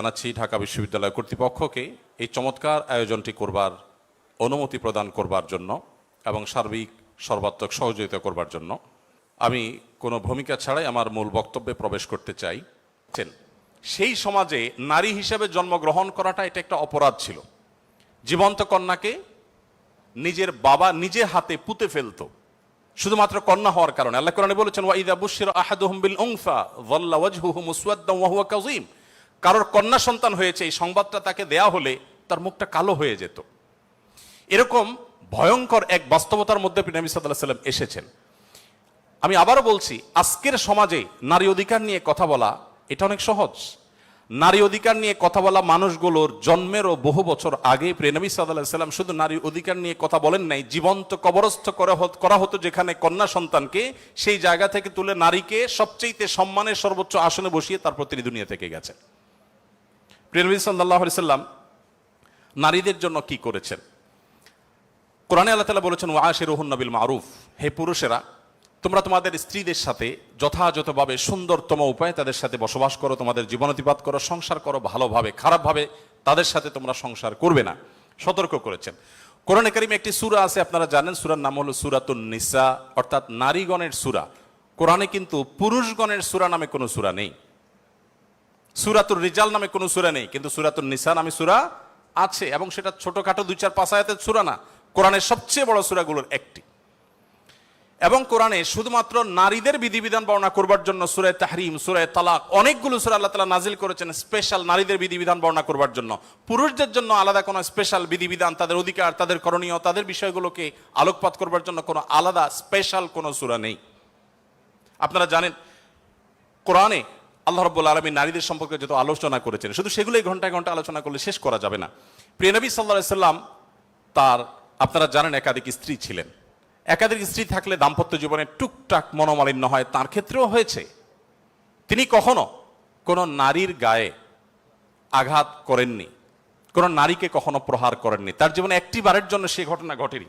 জানাচ্ছি ঢাকা বিশ্ববিদ্যালয় কর্তৃপক্ষকে এই চমৎকার আয়োজনটি করবার অনুমতি প্রদান করবার জন্য এবং সার্বিক সর্বাত্মক সহযোগিতা করবার জন্য। আমি কোনো ভূমিকা ছাড়াই আমার মূল বক্তব্যে প্রবেশ করতে চাই। সেই সমাজে নারী হিসেবে জন্মগ্রহণ করাটা এটা একটা অপরাধ ছিল। জীবন্ত কন্যাকে নিজের বাবা নিজে হাতে পুঁতে ফেলতো। শুধুমাত্র কন্যা হওয়ার কারণে। আল্লাহ কোরআনে বলেছেন ওয়াইদা বুশির আহাদুহুম বিল উনফা যাল্লা ওয়াজহুহু মুসওয়াদ্দান ওয়া হুয়া কাযীম। কারোর কন্যা সন্তান হয়েছে, এই সংবাদটা তাকে দেয়া হলে তার মুখটা কালো হয়ে যেত। এরকম ভয়ঙ্কর এক বাস্তবতার মধ্যে নবী আলাইহি সাল্লাম এসেছেন। আমি আবারও বলছি, আজকের সমাজে নারী অধিকার নিয়ে কথা বলা, এটা অনেক সহজ। নারী অধিকার নিয়ে কথা বলা মানুষগুলোর জন্মেরও বহু বছর আগে প্রেনবী সাল্লাহ সাল্লাম শুধু নারী অধিকার নিয়ে কথা বলেন নাই, জীবন্ত কবরস্থ করা হত- যেখানে কন্যা সন্তানকে সেই জায়গা থেকে তুলে নারীকে সবচেয়ে সম্মানের সর্বোচ্চ আসনে বসিয়ে তারপর তিনি দুনিয়া থেকে গেছেন প্রেনবী সাল্লাহ সাল্লাম নারীদের জন্য কি করেছেন? কোরআনে আল্লাহ তালা বলেছেন ওয়াশে রহুন নবিল মারুফ। হে পুরুষেরা, তোমরা তোমাদের স্ত্রীদের সাথে যথাযথভাবে সুন্দরতম উপায়ে তাদের সাথে বসবাস করো, তোমাদের জীবনাতিপাত করো, সংসার করো ভালোভাবে, খারাপভাবে তাদের সাথে তোমরা সংসার করবে না। সতর্ক করেছেন। কোরআনে কারিমে একটি সূরা আছে, আপনারা জানেন, সুরার নাম হলো সুরাতুন নিসা, অর্থাৎ নারীগণের সূরা। কোরআনে কিন্তু পুরুষগণের সূরা নামে কোনো সূরা নেই। সুরাতুর রিজাল নামে কোনো সুরা নেই, কিন্তু সুরাতুর নিসা নামে সুরা আছে, এবং সেটা ছোটখাটো দুই চার পাঁচ সুরা না, কোরআনের সবচেয়ে বড় সুরাগুলোর একটি। এবং কোরআনে শুধুমাত্র নারীদের বিধিবিধান বর্ণনা করবার জন্য সুরায় তাহরিম, সুরায় তালাক, অনেকগুলো সুরা আল্লাহ তালা নাজিল করেছেন স্পেশাল নারীদের বিধিবিধান বর্ণনা করবার জন্য। পুরুষদের জন্য আলাদা কোনো স্পেশাল বিধিবিধান, তাদের অধিকার, তাদের করণীয়, তাদের বিষয়গুলোকে আলোকপাত করবার জন্য কোনো আলাদা স্পেশাল কোনো সুরা নেই। আপনারা জানেন, কোরআনে আল্লাহ রব্বুল আলমী নারীদের সম্পর্কে যত আলোচনা করেছেন, শুধু সেগুলোই ঘন্টায় ঘণ্টা আলোচনা করলে শেষ করা যাবে না। প্রিয়নবী সাল্লাহ সাল্লাম তার, আপনারা জানেন একাধিক স্ত্রী ছিলেন। একাধিক স্ত্রী থাকলে দাম্পত্য জীবনে টুকটাক মনোমালিন্য হয়, তার ক্ষেত্রেও হয়েছে। তিনি কখনো কোনো নারীর গায়ে আঘাত করেননি, কোনো নারীকে কখনো প্রহার করেননি। তার জীবনে একটি বারের জন্য সে ঘটনা ঘটেনি।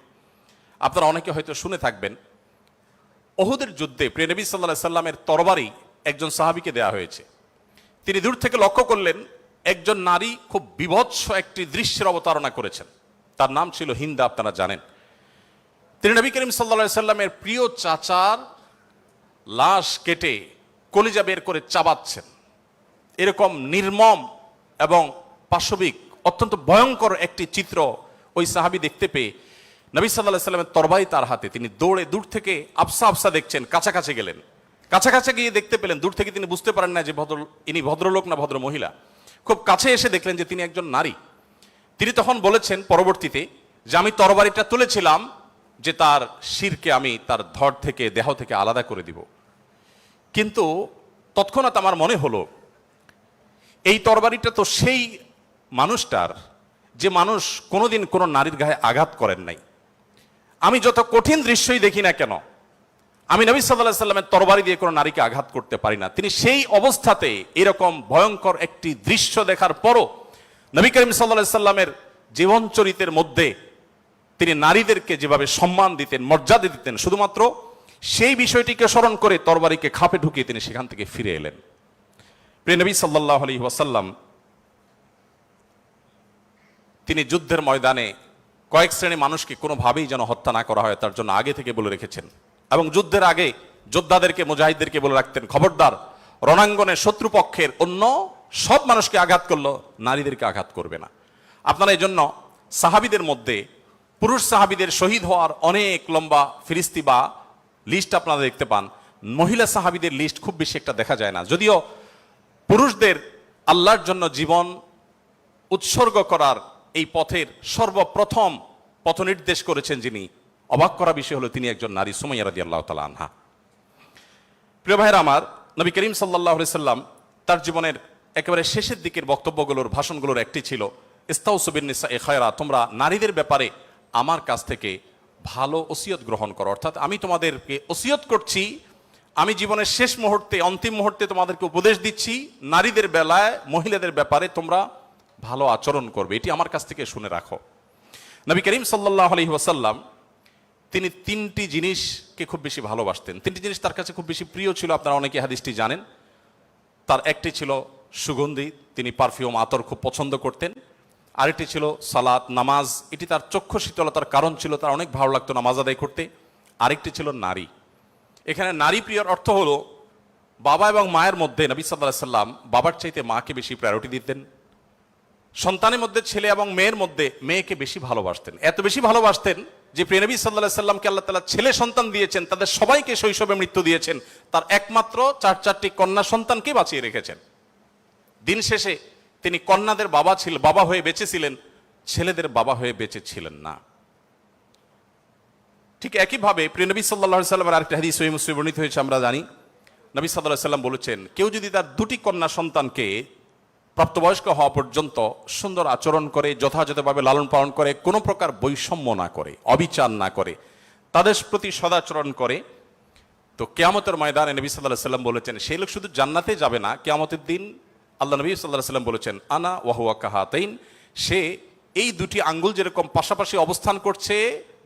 আপনারা অনেকে হয়তো শুনে থাকবেন, ওহুদের যুদ্ধে প্রিয়নবী সাল্লাহ সাল্লামের তরবারি একজন সাহাবিকে দেয়া হয়েছে। তিনি দূর থেকে লক্ষ্য করলেন, একজন নারী খুব বিভৎস একটি দৃশ্যের অবতারণা করেছেন। তার নাম ছিল হিন্দা, আপনারা জানেন। তিনি নবী করিম সাল্লা সাল্লামের প্রিয় চাচার লাশ কেটে কলিজা বের করে চাবাচ্ছেন। এরকম নির্মম এবং পাশবিক, অত্যন্ত ভয়ঙ্কর একটি চিত্র ওই সাহাবি দেখতে পেয়ে নবী সাল্লাহ সাল্লামের তরবারি তার হাতে। তিনি দৌড়ে দূর থেকে আফসা আফসা দেখছেন, কাছাকাছি গেলেন। কাছাকাছি গিয়ে দেখতে পেলেন, দূর থেকে তিনি বুঝতে পারেন না যে ভদ্র, ইনি ভদ্রলোক না ভদ্র মহিলা। খুব কাছে এসে দেখলেন যে তিনি একজন নারী। তিনি তখন বলেছেন পরবর্তীতে যে, আমি তরবারিটা তুলেছিলাম যে তার শিরকে আমি তার ধর থেকে, দেহ থেকে আলাদা করে দিব। কিন্তু তৎক্ষণাৎ আমার মনে হলো, এই তরবারিটা তো সেই মানুষটার যে মানুষ কোনোদিন কোনো নারীর গায়ে আঘাত করেন নাই। আমি যত কঠিন দৃশ্যই দেখি না কেন আমি নবী সাল্লাহ সাল্লামের তরবারি দিয়ে কোনো নারীকে আঘাত করতে পারি না। তিনি সেই অবস্থাতে এরকম ভয়ঙ্কর একটি দৃশ্য দেখার পরও নবী করিম সাল্লাহ সাল্লামের জীবন চরিতের মধ্যে তিনি নারীদেরকে যেভাবে সম্মান দিতেন, মর্যাদা দিতেন, শুধুমাত্র সেই বিষয়টিকে স্মরণ করে তরবারিকে খাপে ঢুকিয়ে তিনি সেখান থেকে ফিরে এলেন। প্রিয় নবী সাল্লাহ আলী ওয়াসাল্লাম তিনি যুদ্ধের ময়দানে কয়েক শ্রেণি মানুষকে কোনোভাবেই যেন হত্যা না করা হয়, তার জন্য আগে থেকে বলে রেখেছেন। এবং যুদ্ধের আগে যোদ্ধাদেরকে, মুজাহিদদেরকে বলে রাখতেন, খবরদার রণাঙ্গনের শত্রুপক্ষের অন্য সব মানুষকে আঘাত করল নারীদেরকে আঘাত করবে না। আপনারা এই জন্য সাহাবিদের মধ্যে পুরুষ সাহাবিদের শহীদ হওয়ার অনেক লম্বা ফিরিস্তি বা লিস্ট আপনারা দেখতে পান। মহিলা সাহাবিদের লিস্ট খুব বেশি একটা দেখা যায় না। যদিও পুরুষদের আল্লাহর জন্য জীবন উৎসর্গ করার এই পথের সর্বপ্রথম পথ নির্দেশ করেছেন যিনি অবাক করা বিষয় হলো তিনি একজন নারী, সুমাইয়া রাদি আল্লাহ তালা আনহা। প্রিয় ভাইয়ের আমার, নবী করিম সাল্লাহ সাল্লাম তার জীবনের একেবারে শেষের দিকের বক্তব্যগুলোর, ভাষণগুলোর একটি ছিল ইস্তাউসুবিনিসা এ খয়রা, তোমরা নারীদের ব্যাপারে আমার কাছ থেকে ভালো ওসিয়ত গ্রহণ করো। অর্থাৎ আমি তোমাদেরকে ওসিয়ত করছি, আমি জীবনের শেষ মুহূর্তে, অন্তিম মুহূর্তে তোমাদেরকে উপদেশ দিচ্ছি, নারীদের বেলায়, মহিলাদের ব্যাপারে তোমরা ভালো আচরণ করবে, এটি আমার কাছ থেকে শুনে রাখো। নবী করিম সাল্লাহ আলহি ওয়াসাল্লাম তিনি তিনটি জিনিসকে খুব বেশি ভালোবাসতেন। তিনটি জিনিস তার কাছে খুব বেশি প্রিয় ছিল, আপনারা অনেকে হাদিসটি জানেন। তার একটি ছিল সুগন্ধি, তিনি পারফিউম আতর খুব পছন্দ করতেন। আরেকটি ছিল সালাত, নামাজ, এটি তার চক্ষু শীতলতার কারণ ছিল, তার অনেক ভালো লাগতো নামাজ আদায় করতে। আরেকটি ছিল নারী। এখানে নারী প্রিয়র অর্থ হলো, বাবা এবং মায়ের মধ্যে নবী সাল্লাহ সাল্লাম বাবার চাইতে মাকে বেশি প্রায়োরিটি দিতেন। সন্তানের মধ্যে, ছেলে এবং মেয়ের মধ্যে মেয়েকে বেশি ভালোবাসতেন। এত বেশি ভালোবাসতেন যে প্রেনবী সাল্লাহ সাল্লামকে আল্লাহ তালা ছেলে সন্তান দিয়েছেন, তাদের সবাইকে শৈশবে মৃত্যু দিয়েছেন, তার একমাত্র চার চারটি কন্যা সন্তানকে বাঁচিয়ে রেখেছেন। দিন শেষে তিনি কন্যাদের বাবা ছিল, বাবা হয়ে বেঁচেছিলেন ছেলেদের বাবা হয়ে বেঁচে ছিলেন না। ঠিক একইভাবে প্রিয়নবী সাল্লাহ সাল্লামের আরেকটা হাদিস সহি মুসলিম বর্ণিত হয়েছে, আমরা জানি। নবী সাল্লাহ সাল্লাম বলেছেন, কেউ যদি তার দুটি কন্যা সন্তানকে প্রাপ্তবয়স্ক হওয়া পর্যন্ত সুন্দর আচরণ করে, যথাযথভাবে লালন পালন করে, কোনো প্রকার বৈষম্য না করে, অবিচার না করে, তাদের প্রতি সদাচরণ করে। তো কেয়ামতের ময়দানে নবী সাল্লাহ সাল্লাম বলেছেন, সেই লোক শুধু জান্নাতে যাবে না, কেয়ামতের দিন আল্লাহ নবী সাল্লাহ সাল্লাম বলেছেন, আনা ওয়াহুয়া কাহাতাইন সে এই দুটি আঙ্গুল যেরকম পাশাপাশি অবস্থান করছে,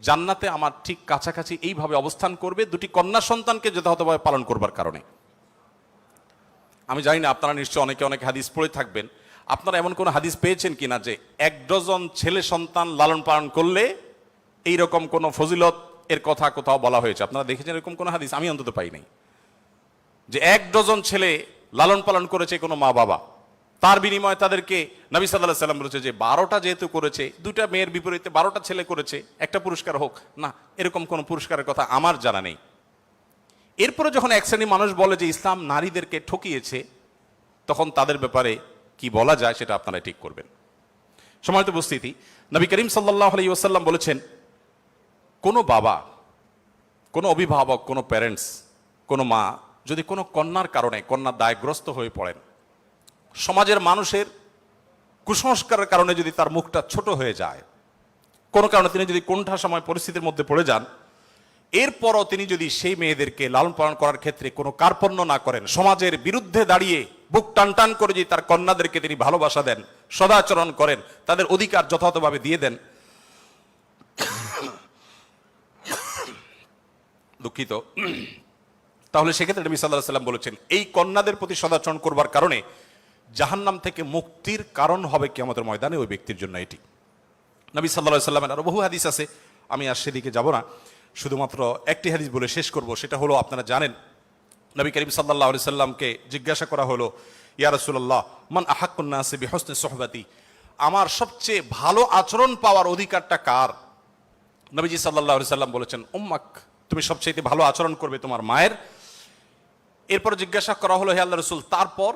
জান্নাতে আমার ঠিক কাছাকাছি এইভাবে অবস্থান করবে, দুটি কন্যা সন্তানকে যথাযথভাবে পালন করবার কারণে। আমি জানি না, আপনারা নিশ্চয় অনেকে অনেক হাদিস পড়ে থাকবেন। আপনারা এমন কোন হাদিস পেয়েছেন কিনা যে এক ডজন ছেলে সন্তান লালন পালন করলে এই রকম কোন ফজিলত এর কথা কোথাও বলা হয়েছে? আপনারা দেখেছেন এরকম কোন হাদিস? আমি অন্তত পাই নাই। যে এক ডজন ছেলে লালন পালন করেছে কোনো মা বাবা, তার বিনিময়ে তাদেরকে নবী সাল্লাহ সাল্লাম বলেছে যে বারোটা যেহেতু করেছে দুটা মেয়ের বিপরীতে বারোটা ছেলে করেছে, একটা পুরস্কার হোক। না, এরকম কোনো পুরস্কারের কথা আমার জানা নেই। এরপরে যখন এক শ্রেণি মানুষ বলে যে ইসলাম নারীদেরকে ঠকিয়েছে, তখন তাদের ব্যাপারে কি বলা যায় সেটা আপনারা ঠিক করবেন। সময়ত উপস্থিতি, নবী করিম সাল্লাহ আলাই ওসাল্লাম বলেছেন, কোনো বাবা, কোনো অভিভাবক, কোনো প্যারেন্টস, কোনো মা যদি কোনো কন্যার কারণে কন্যা দায়গ্রস্ত হয়ে পড়েন, সমাজের মানুষের কুসংস্কারের কারণে যদি তার মুখটা ছোট হয়ে যায়, কোনো কারণে তিনি যদি কোনটা সময় পরিস্থিতির মধ্যে পড়ে যান এরপরও তিনি যদি সেই মেয়েদেরকে লালন পালন করার ক্ষেত্রে কোনো কার্পণ্য না করেন, সমাজের বিরুদ্ধে দাঁড়িয়ে বুক টান টান করে যদি তার কন্যাদেরকে তিনি ভালোবাসা দেন, সদাচরণ করেন, তাদের অধিকার যথাযথভাবে দিয়ে দেন। দুঃখিত। তাহলে সেক্ষেত্রে নবী সাল্লাহ সাল্লাম বলেছেন, এই কন্যাদের প্রতি সদাচরণ করবার কারণে জাহান্নাম থেকে মুক্তির কারণ হবে কি আমাদের ময়দানে ওই ব্যক্তির জন্য এটি। নবী সাল্লাহ সাল্লামের আরও বহু হাদিস আছে, আমি আর সেদিকে যাব না। শুধুমাত্র একটি হাদিস বলে শেষ করব, সেটা হলো আপনারা জানেন, নবী করিম সাল্লাহ আলি সাল্লামকে জিজ্ঞাসা করা হলো, ইয়া রসুল্লাহ মান আহাক্কুন্না আছে বিহসনে সোহবাতি? আমার সবচেয়ে ভালো আচরণ পাওয়ার অধিকারটা কার? নবীজি সাল্লাহ সাল্লাম বলেছেন, উম্মাক, তুমি সবচেয়ে ভালো আচরণ করবে তোমার মায়ের। এরপর জিজ্ঞাসা করা হলো, হে আল্লাহ রসুল, তারপর?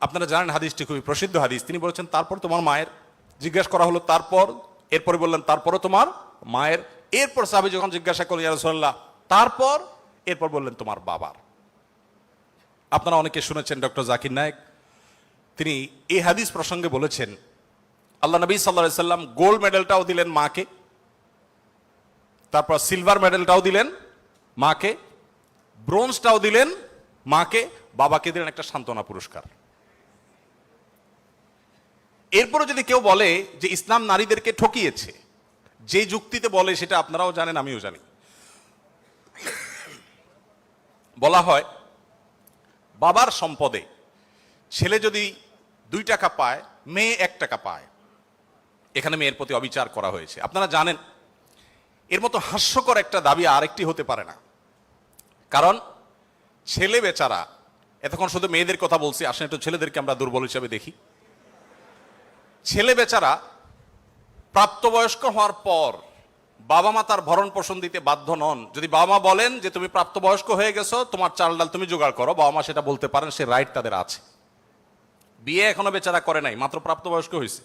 আপনারা জানেন হাদিসটি খুবই প্রসিদ্ধ হাদিস, তিনি বলেছেন, তারপর তোমার মায়ের। জিজ্ঞাসা করা হলো, তারপর? এরপরে বললেন, তারপরও তোমার মায়ের। এরপর সাহাবি যখন জিজ্ঞাসা করলেন রসল্লাহ তারপর, এরপর বললেন, তোমার বাবার। আপনারা অনেকে শুনেছেন ডক্টর জাকির নায়েক। তিনি এই হাদিস প্রসঙ্গে বলেছেন, আল্লাহ নবী সাল্লা সাল্লাম গোল্ড মেডেলটাও দিলেন মাকে, তারপর সিলভার মেডেলটাও দিলেন মাকে, ব্রোঞ্জটাও দিলেন মাকে, বাবাকে দিলেন একটা সান্ত্বনা পুরস্কার। এরপরে যদি কেউ বলে যে ইসলাম নারীদেরকে ঠকিয়েছে যে যুক্তিতে বলে সেটা আপনারাও জানেন, আমিও জানি। বলা হয়, বাবার সম্পদে ছেলে যদি দুই টাকা পায়, মেয়ে এক টাকা পায়। এখানে মেয়ের প্রতি অবিচার করা হয়েছে। আপনারা জানেন, এর মতো হাস্যকর একটা দাবি আরেকটি হতে পারে না। কারণ, ছেলে বেচারা, এতক্ষণ শুধু মেয়েদের কথা বলছি আসলে একটু ছেলেদেরকে আমরা দুর্বল হিসেবে দেখি। ছেলে বেচারা প্রাপ্তবয়স্ক হওয়ার পর বাবা মা তার ভরণ পোষণ দিতে বাধ্য নন। যদি বাবা মা বলেন যে, তুমি প্রাপ্তবয়স্ক হয়ে গেছো, তোমার চাল ডাল তুমি জোগাড় করো। বাবা মা সেটা বলতে পারেন, সে রাইট তাদের আছে। বিয়ে এখনও বেচারা করে নাই, মাত্র প্রাপ্তবয়স্ক হয়েছে।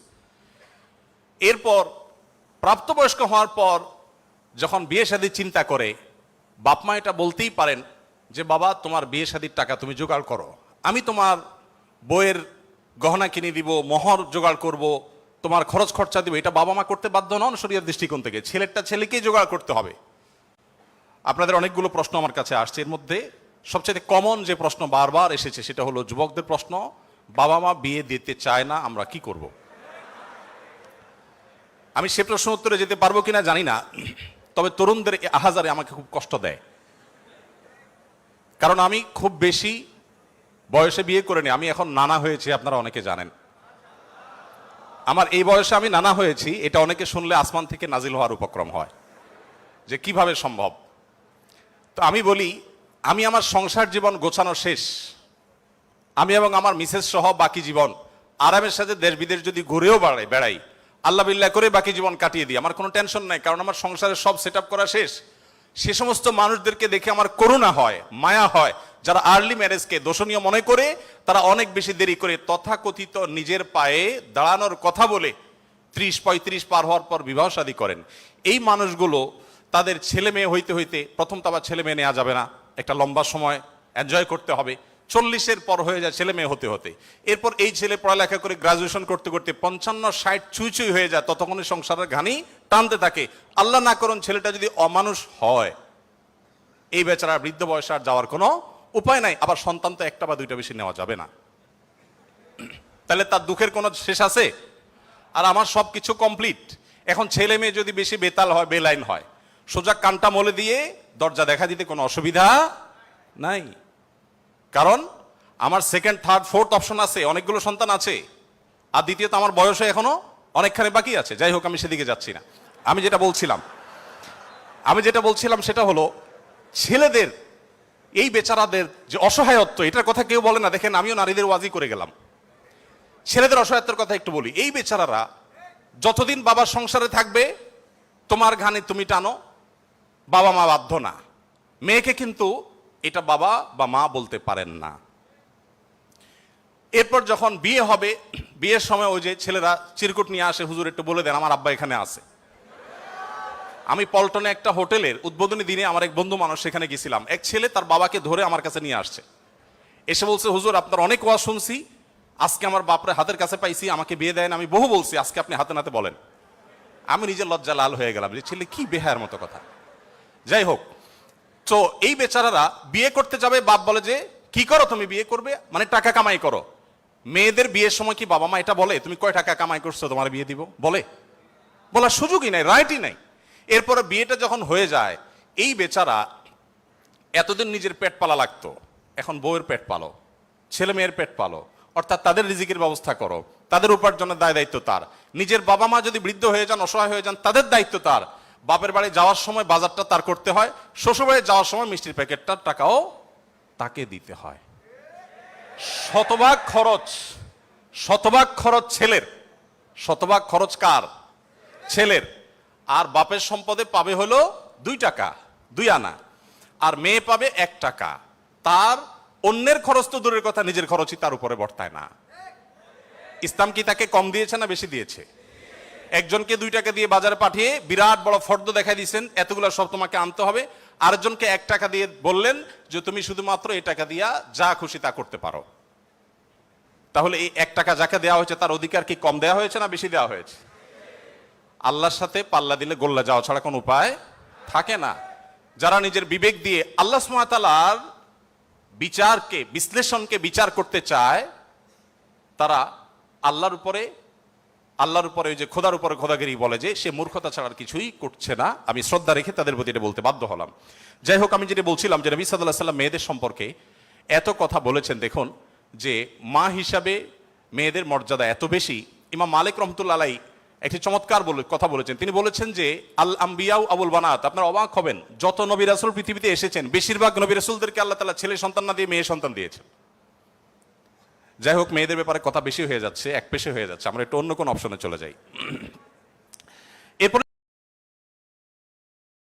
এরপর প্রাপ্তবয়স্ক হওয়ার পর যখন বিয়ে শাদির চিন্তা করে, বাপ মা এটা বলতেই পারেন যে, বাবা, তোমার বিয়ে শাদির টাকা তুমি জোগাড় করো। আমি তোমার বইয়ের গহনা কিনে দিব, মোহর জোগাড় করব তোমার খরচ খরচা দিব, এটা বাবা মা করতে বাধ্য নন, শরীরের দৃষ্টিকোণ থেকে। ছেলেরটা ছেলেকেই জোগাড় করতে হবে। আপনাদের অনেকগুলো প্রশ্ন আমার কাছে আসছে। এর মধ্যে সবচেয়ে কমন যে প্রশ্ন বারবার এসেছে, সেটা হলো যুবকদের প্রশ্ন, বাবা মা বিয়ে দিতে চায় না, আমরা কি করব? আমি সে প্রশ্ন উত্তরে যেতে পারব কিনা জানি না, তবে তরুণদের আহাজারে আমাকে খুব কষ্ট দেয়। কারণ আমি খুব বেশি বয়সে বিয়ে করে নি আমি এখন নানা হয়েছি, আপনারা অনেকে জানেন। আমার এই বয়সে আমি নানা হয়েছি, এটা অনেকে শুনলে আসমান থেকে নাজিল হওয়ার উপক্রম হয়, যে কীভাবে সম্ভব? তো আমি বলি, আমি আমার সংসার জীবন গোছানো শেষ, আমি এবং আমার মিসেস সহ বাকি জীবন, আরামের সাথে দেশ বিদেশ যদি ঘুরেও বেড়াই বেড়াই, আল্লাহ বিল্লাহ করে বাকি জীবন কাটিয়ে দিই, আমার কোনো টেনশন নাই, কারণ আমার সংসারের সব সেট করা শেষ। সে সমস্ত মানুষদেরকে দেখে আমার করুণা হয়, মায়া হয়। যারা আর্লি ম্যারেজকে দোষণীয় মনে করে, তারা অনেক বেশি দেরি করে তথাকথিত নিজের পায়ে দাঁড়ানোর কথা বলে ত্রিশ, পঁয়ত্রিশ পার হওয়ার পর বিবাহ শাদী করেন। এই মানুষগুলো তাদের ছেলে মেয়ে হইতে হইতে, প্রথম তো আবার ছেলে মেয়ে নেওয়া যাবে না। একটা লম্বা সময় এনজয় করতে হবে। চল্লিশের পর হয়ে যায় ছেলে মেয়ে হতে হতে। এরপর এই ছেলে পড়ালেখা করে গ্রাজুয়েশন করতে করতে পঞ্চান্ন, ষাট চুই চুই হয়ে যায়, ততক্ষণে সংসারের ঘানি টানতে থাকে। আল্লাহ না করুন ছেলেটা যদি অমানুষ হয়, এই বেচারা বৃদ্ধ বয়সে আর যাওয়ার কোনো উপায় নাই, আবার সন্তান তো একটা বা দুইটা বেশি নেওয়া যাবে না। তাহলে তার দুঃখের কোনো শেষ আছে? আর আমার সব কিছু কমপ্লিট এখন ছেলে মেয়ে যদি বেশি বেতাল হয়, বেলাইন হয়, সোজা কানটা মলে দিয়ে দরজা দেখা দিতে কোনো অসুবিধা নাই। কারণ আমার সেকেন্ড থার্ড ফোর্থ অপশন আছে, অনেকগুলো সন্তান আছে, আর দ্বিতীয়ত আমার বয়সে এখনও অনেকখানি বাকি আছে। যাই হোক, আমি সেদিকে যাচ্ছি না। আমি যেটা বলছিলাম, আমি যেটা বলছিলাম সেটা হলো, ছেলেদের, এই বেচারাদের যে অসহায়ত্ব, এটার কথা কেউ বলে না, দেখেন আমিও নারীদের ওয়াজি করে গেলাম। ছেলেদের অসহায়ত্বের কথা একটু বলি, এই বেচারারা যতদিন বাবার সংসারে থাকবে, তোমার ঘানে তুমি টানো, বাবা মা বাধ্য না। মেয়েকে কিন্তু এটা বাবা বা মা বলতে পারেন না। এরপর যখন বিয়ে হবে, বিয়ের সময় ওই যে ছেলেরা চিরকুট নিয়ে আসে, হুজুর, একটু বলে দেন, আমার আব্বা এখানে আছে। আমি পল্টনে একটা হোটেলের উদ্বোধনী দিনে আমার এক বন্ধু মানুষ সেখানে গেছিলাম। এক ছেলে তার বাবাকে ধরে আমার কাছে নিয়ে আসছে। এসে বলছে, হুজুর, আপনার অনেক ওয়াজ শুনছি। আজকে আমার বাপরে হাতের কাছে পাইছি, আমাকে বিয়ে দেন, আমি বহু বলছি, আজকে আপনি হাতে নাতে বলেন। আমি নিজের লজ্জা লাল হয়ে গেলাম। যে ছেলে কি বেহার মতো কথা। যাই হোক তো এই বেচারারা বিয়ে করতে যাবে, বাপ বলে যে, কি করো তুমি? বিয়ে করবে? মানে টাকা কামাই করো। মেয়েদের বিয়ের সময় কি বাবা মা এটা বলে, তুমি কয় টাকা কামাই করছ? তোমার বিয়ে দিব? বলে। বলার সুযোগই নাই, রাইটই নাই। এরপরে বিয়েটা যখন হয়ে যায়, এই বেচারা এতদিন নিজের পেট পালা লাগতো। এখন বউয়ের পেট পালো, ছেলে মেয়ের পেট পালো। অর্থাৎ তাদের রিজিকের ব্যবস্থা করো। তাদের উপার্জনের দায় দায়িত্ব তার। নিজের বাবা মা যদি বৃদ্ধ হয়ে যান, অসহায় হয়ে যান, তাদের দায়িত্ব তার। বাপের বাড়ি যাওয়ার সময় বাজারটা তার করতে হয় শ্বশুর বাড়ি যাওয়ার সময় মিষ্টির প্যাকেটটার টাকাও তাকে দিতে হয়। শতভাগ খরচ শতভাগ খরচ ছেলের। শতভাগ খরচ কার? ছেলের। আর বাপের সম্পদে পাবে হলো দুই টাকা, দুই আনা। আর মেয়ে পাবে এক টাকা। তার অন্যের খরচ তো দূরের কথা, নিজের খরচই তার উপরে বর্তায় না। ইসলাম কি তাকে কম দিয়েছে না বেশি দিয়েছে? একজনকে দুই টাকা দিয়ে বাজারে পাঠিয়ে বিরাট বড় ফর্দ দেখাই দিয়েছেন, এতগুলো সব তোমাকে আনতে হবে। আরেকজনকে এক টাকা দিয়ে বললেন যে, তুমি শুধুমাত্র এই টাকা দিয়া যা খুশি তা করতে পারো। তাহলে এই এক টাকা যাকে দেওয়া হয়েছে, তার অধিকার কি কম দেওয়া হয়েছে না বেশি দেওয়া হয়েছে? আল্লাহর সাথে পাল্লা দিলে গোল্লা যাওয়া ছাড়া কোনো উপায় থাকে না। যারা নিজের বিবেক দিয়ে আল্লাহ সুমাতালার বিচারকে, বিশ্লেষণকে বিচার করতে চায়, তারা আল্লাহর উপরে আল্লাহর উপরে ওই যে খোদার উপরে খোদাগিরি বলে যে সে মূর্খতা ছাড়ার কিছুই করছে না। আমি শ্রদ্ধা রেখে তাদের প্রতি এটা বলতে বাধ্য হলাম। যাই হোক, আমি যেটা বলছিলাম যে নবী সাল্লাহ সাল্লাম মেয়েদের সম্পর্কে এত কথা বলেছেন, দেখুন, যে মা হিসাবে মেয়েদের মর্যাদা এত বেশি। ইমাম মালিক রহমতুল্লা আলাই একটি চমৎকার বলে কথা বলেছেন। তিনি বলেছেন যে, আল আম্বিয়াউ আবুল বানাত, আপনার অবাক হবেন, যত নবী রাসুল পৃথিবীতে এসেছেন, বেশিরভাগ নবী রাসুলদেরকে আল্লাহ তালা ছেলে সন্তান না দিয়ে মেয়ে সন্তান দিয়েছেন। যাই হোক, মেয়েদের ব্যাপারে কথা বেশি হয়ে যাচ্ছে, এক পেশে হয়ে যাচ্ছে। আমরা একটু অন্য কোন অপশনে চলে যাই।